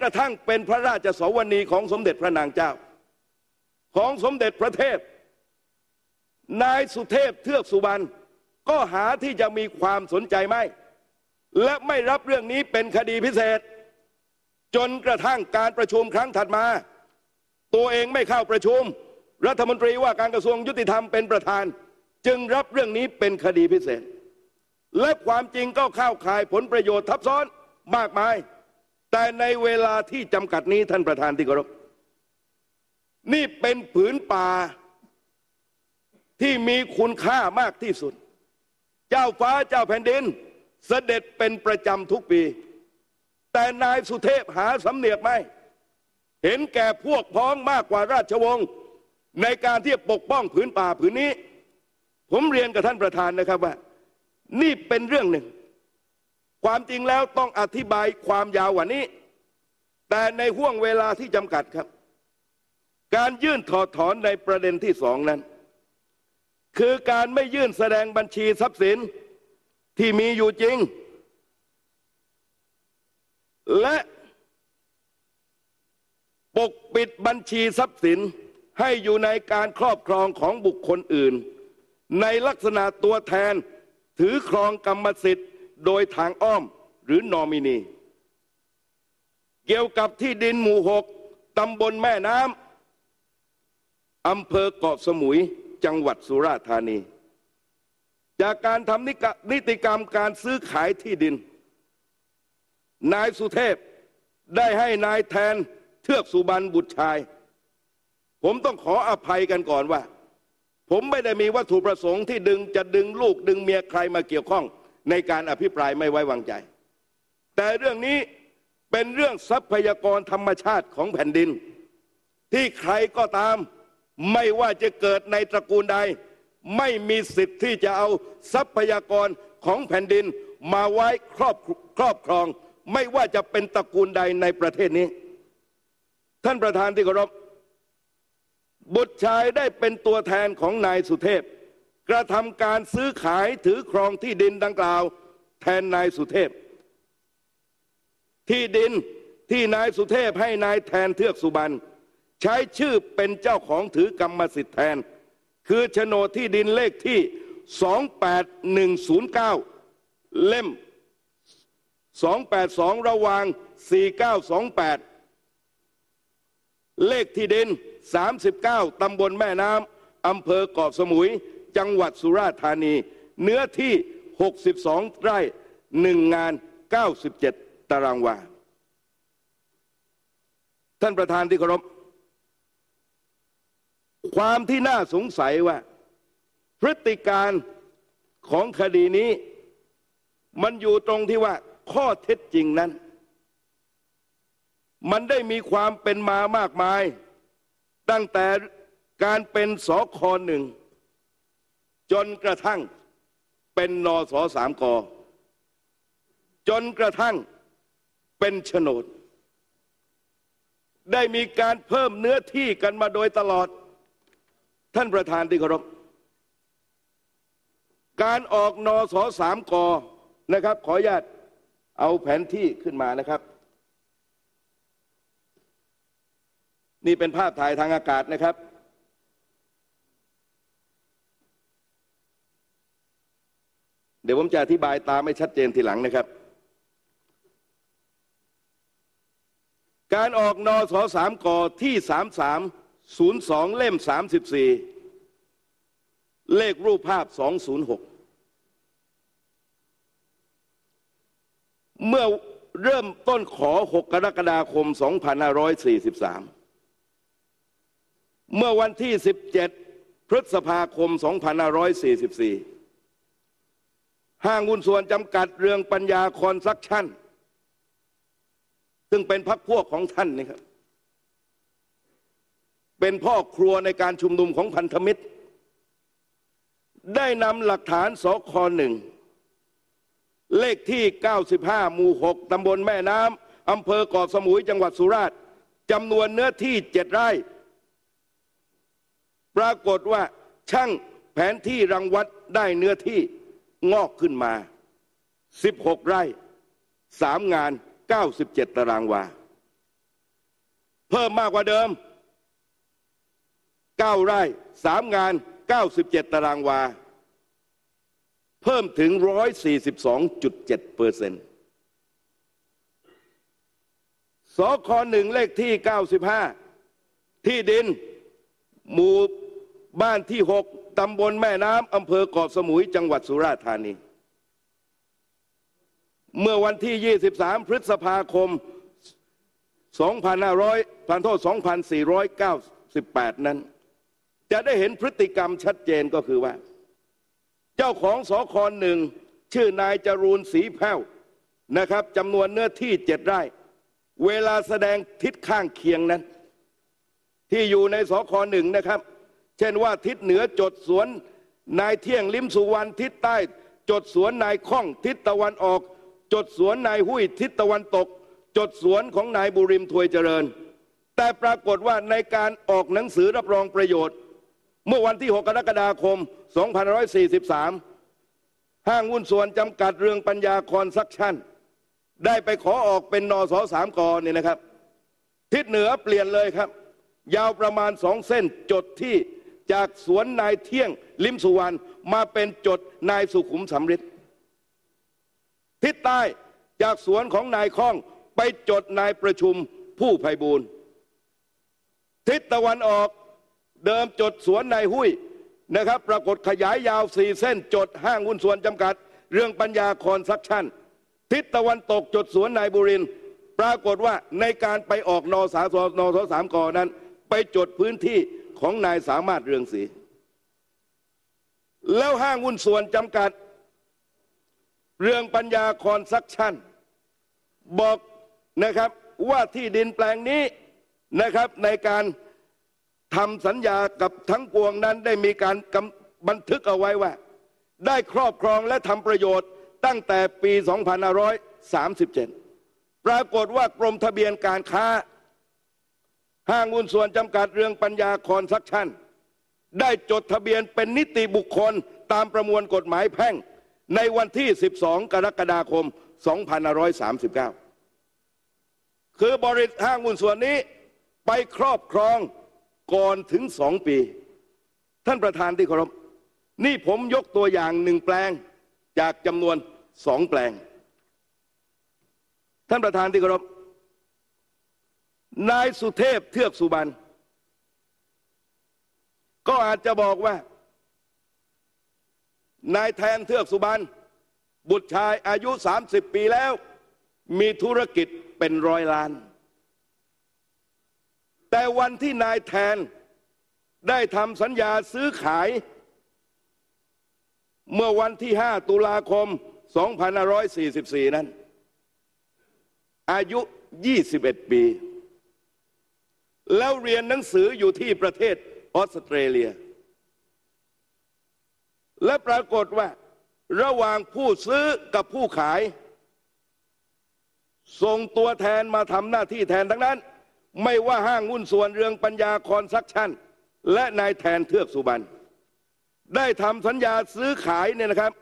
กระทั่งเป็นพระราชสวนีของสมเด็จพระนางเจ้า ของสมเด็จพระเทพ นายสุเทพเทือกสุบรรณก็หาที่จะมีความสนใจไม่ และไม่รับเรื่องนี้เป็นคดีพิเศษ จนกระทั่งการประชุมครั้งถัดมา ตัวเองไม่เข้าประชุม รัฐมนตรีว่าการกระทรวงยุติธรรมเป็นประธาน จึงรับเรื่องนี้เป็นคดีพิเศษ และความจริงก็เข้าข่ายผลประโยชน์ทับซ้อนมากมาย แต่ในเวลาที่จำกัดนี้ท่านประธานที่เคารพนี่เป็นผืนป่าที่มีคุณค่ามากที่สุด เจ้าฟ้าเจ้าแผ่นดิน เสด็จเป็นประจำทุกปี แต่นายสุเทพหาสำเนียกไม่ เห็นแก่พวกพ้องมากกว่าราชวงศ์ในการที่ปกป้องผืนป่าผืนนี้ ผมเรียนกับท่านประธานนะครับว่า นี่เป็นเรื่องหนึ่ง ความจริงแล้วต้องอธิบายความยาวกว่านี้ แต่ในห่วงเวลาที่จำกัดครับ การยื่นถอดถอนในประเด็นที่สองนั้น คือการไม่ยื่นแสดงบัญชีทรัพย์สินที่มีอยู่จริง และปกปิดบัญชีทรัพย์สินให้อยู่ในการครอบครองของบุคคลอื่น ในลักษณะตัวแทนถือครองกรรมสิทธิ์ โดยทางอ้อมหรือนอมินี เกี่ยวกับที่ดินหมู่หกตำบลแม่น้ำอำเภอเกาะสมุยจังหวัดสุราษฎร์ธานี จากการทำนิติกรรมการซื้อขายที่ดิน นายสุเทพได้ให้นายแทนเทือกสุบรรณบุตรชาย ผมต้องขออภัยกันก่อนว่า ผมไม่ได้มีวัตถุประสงค์ที่ดึงจะดึงลูกดึงเมียใครมาเกี่ยวข้อง ในการอภิปรายไม่ไว้วางใจ แต่เรื่องนี้เป็นเรื่องทรัพยากรธรรมชาติของแผ่นดิน ที่ใครก็ตามไม่ว่าจะเกิดในตระกูลใด ไม่มีสิทธิ์ที่จะเอาทรัพยากรของแผ่นดินมาไว้ครอบครอบครอง ไม่ว่าจะเป็นตระกูลใดในประเทศนี้ ท่านประธานที่เคารพบุตรชายได้เป็นตัวแทนของนายสุเทพ กระทำการซื้อขายถือครองที่ดินดังกล่าว แทนนายสุเทพ ที่ดินที่นายสุเทพให้นายแทนเทือกสุบรรณใช้ชื่อเป็นเจ้าของถือกรรมสิทธิ์แทน คือโฉนดที่ดินเลขที่ 28109 เล่ม 282 ระวาง 4928 เลขที่ดิน 39 ตำบลแม่น้ำอำเภอเกาะสมุย จังหวัดสุราษฎร์ธานี เนื้อที่ 62 ไร่ 1 งาน 97 ตารางวา ท่านประธานที่เคารพ ความที่น่าสงสัยว่า พฤติการของคดีนี้ มันอยู่ตรงที่ว่าข้อเท็จจริงนั้น มันได้มีความเป็นมามากมาย ตั้งแต่การเป็นสคหนึ่ง จนกระทั่งเป็นนสสามกจนกระทั่งเป็นโฉนด ได้มีการเพิ่มเนื้อที่กันมาโดยตลอด ท่านประธานที่เคารพการออกนสสามกนะครับ ขออนุญาตเอาแผนที่ขึ้นมานะครับ นี่เป็นภาพถ่ายทางอากาศนะครับ เดี๋ยวผมจะอธิบายตามไม่ชัดเจนทีหลังนะครับ การออกนอสอสามกอที่สามสามศูนย์สองเล่มสามสิบสี่เลขรูปภาพสองศูนย์หกเมื่อเริ่มต้นขอ 6 กรกฎาคม 2543 เมื่อวันที่ 17 พฤษภาคม 2544 ห้างหุ้นส่วนจำกัดเรืองปัญญาคอนซักชั่น ซึ่งเป็นพักพวกของท่านนี่ครับ เป็นพ่อครัวในการชุมนุมของพันธมิตร ได้นำหลักฐานสคหนึ่ง เลขที่ 95 หมู่ 6 ตำบลแม่น้ำอำเภอเกาะสมุยจังหวัดสุราษฎร์จำนวนเนื้อที่เจ็ดไร่ ปรากฏว่าช่างแผนที่รังวัดได้เนื้อที่ งอกขึ้นมา 16 ไร่3งาน 97 ตารางวา เพิ่มมากกว่าเดิม 9 ไร่3งาน 97 ตารางวา เพิ่มถึง 142.7เปอร์เซ็นต์สคหนึ่งเลขที่ 95 ที่ดิน หมู่บ้านที่ 6 ตำบลแม่น้ำอำเภอเกาะสมุยจังหวัดสุราษฎร์ธานี เมื่อวันที่ 23 พฤษภาคม 2,500พันโทษ 2,498 นั้น จะได้เห็นพฤติกรรมชัดเจนก็คือว่า เจ้าของสคหนึ่งชื่อนายจรูนสีแพ้วนะครับจำนวนเนื้อที่เจ็ดไร่ เวลาแสดงทิศข้างเคียงนั้น ที่อยู่ในสคหนึ่งนะครับ เช่นว่าทิศเหนือจดสวนนายเที่ยงลิมสุวรรณทิศใต้ จดสวนนายข้องทิศตะวันออก จดสวนนายหุ้ยทิศตะวันตก จดสวนของนายบุริมทวยเจริญ แต่ปรากฏว่าในการออกหนังสือรับรองประโยชน์ เมื่อวันที่ 6 กรกฎาคม 2543 ห้างหุ้นส่วนจำกัดเรืองปัญญาคอนซักชั่น ได้ไปขอออกเป็นนอสอสามกอเนี่ยนะครับ ทิศเหนือเปลี่ยนเลยครับ ยาวประมาณสองเส้นจดที่ จากสวนนายเที่ยง ลิมสุวรรณมาเป็นจดนายสุขุมสำริดทิศใต้จากสวนของนายข้องไปจดนายประชุมผู้ไพบูรณ์ทิศตะวันออกเดิมจดสวนนายหุ้ยนะครับ ปรากฏขยายยาวสี่เส้น จดห้างหุ้นส่วนจำกัด เรื่องปัญญาคอนซักชั่น ทิศตะวันตกจดสวนนายบุรินปรากฏว่าในการไปออกนอสาสนอสสามกอนั้น ไปจดพื้นที่ ของนายสามารถเรืองศรีแล้วห้างหุ้นส่วนจำกัด เรื่องปัญญาคอนซักชั่น บอกนะครับว่าที่ดินแปลงนี้นะครับในการทำสัญญากับทั้งปวงนั้นได้มีการบันทึกเอาไว้ว่า ได้ครอบครองและทำประโยชน์ตั้งแต่ปี 2537 ปรากฏว่ากรมทะเบียนการค้า ห้างหุ้นส่วนจำกัดเรื่องปัญญาคอนซักชั่น ได้จดทะเบียนเป็นนิติบุคคลตามประมวลกฎหมายแพ่ง ในวันที่ 12 กรกฎาคม 2539 คือบริษัทห้างหุ้นส่วนนี้ไปครอบครองก่อนถึงสองปี ท่านประธานที่เคารพนี่ผมยกตัวอย่างหนึ่งแปลงจากจำนวนสองแปลง ท่านประธานที่เคารพ นายสุเทพเทือกสุบรรณก็อาจจะบอกว่า นายแทนเทือกสุบรรณบุตรชายอายุ 30 ปีแล้ว มีธุรกิจเป็นร้อยล้าน แต่วันที่นายแทนได้ทำสัญญาซื้อขาย เมื่อวันที่ 5 ตุลาคม 2544 นั้น อายุ 21 ปี แล้วเรียนหนังสืออยู่ที่ประเทศออสเตรเลีย และปรากฏว่า ระหว่างผู้ซื้อกับผู้ขาย ส่งตัวแทนมาทำหน้าที่แทนทั้งนั้น ไม่ว่าห้างหุ้นส่วนเรืองปัญญาคอนซักชั่น และนายแทนเทือกสุบรรณได้ทำสัญญาซื้อขายเนี่ยนะครับ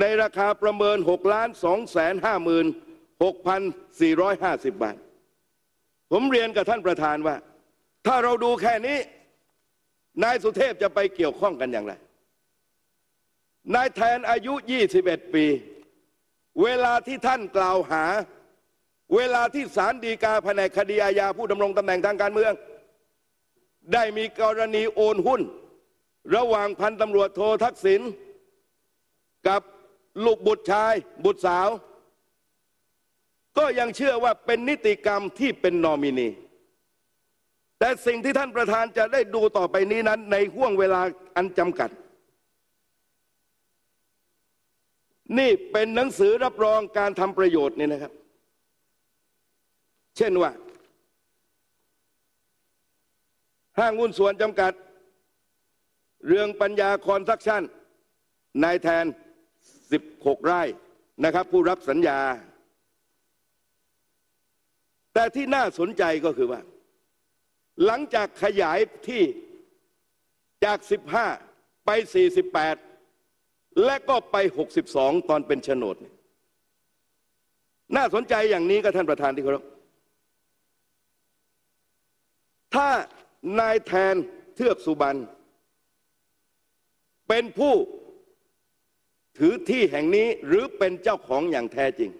ในราคาประเมิน6ล้าน2แสน5หมื่น6,450 บาท ผมเรียนกับท่านประธานว่า ถ้าเราดูแค่นี้ นายสุเทพจะไปเกี่ยวข้องกันอย่างไร นายแทนอายุ 21 ปี เวลาที่ท่านกล่าวหา เวลาที่ศาลฎีกาแผนกคดีอาญาผู้ดำรงตำแหน่งทางการเมือง ได้มีกรณีโอนหุ้น ระหว่างพันตำรวจโททักษิณกับลูกบุตรชายบุตรสาว ก็ยังเชื่อว่าเป็นนิติกรรมที่เป็นนอมินี แต่สิ่งที่ท่านประธานจะได้ดูต่อไปนี้นั้น ในห่วงเวลาอันจำกัด นี่เป็นหนังสือรับรองการทำประโยชน์นี่นะครับ เช่นว่า ห้างหุ้นส่วนจำกัด เรื่องปัญญาคอนซักชั่นนายแทน 16 ไร่นะครับ ผู้รับสัญญา แต่ที่น่าสนใจก็คือว่า หลังจากขยายที่จาก 15 ไป 48 และก็ไป 62 ตอนเป็นโฉนด น่าสนใจอย่างนี้ก็ท่านประธานที่เคารพถ้านายแทนเทือกสุบรรณเป็นผู้ถือที่แห่งนี้หรือเป็นเจ้าของอย่างแท้จริง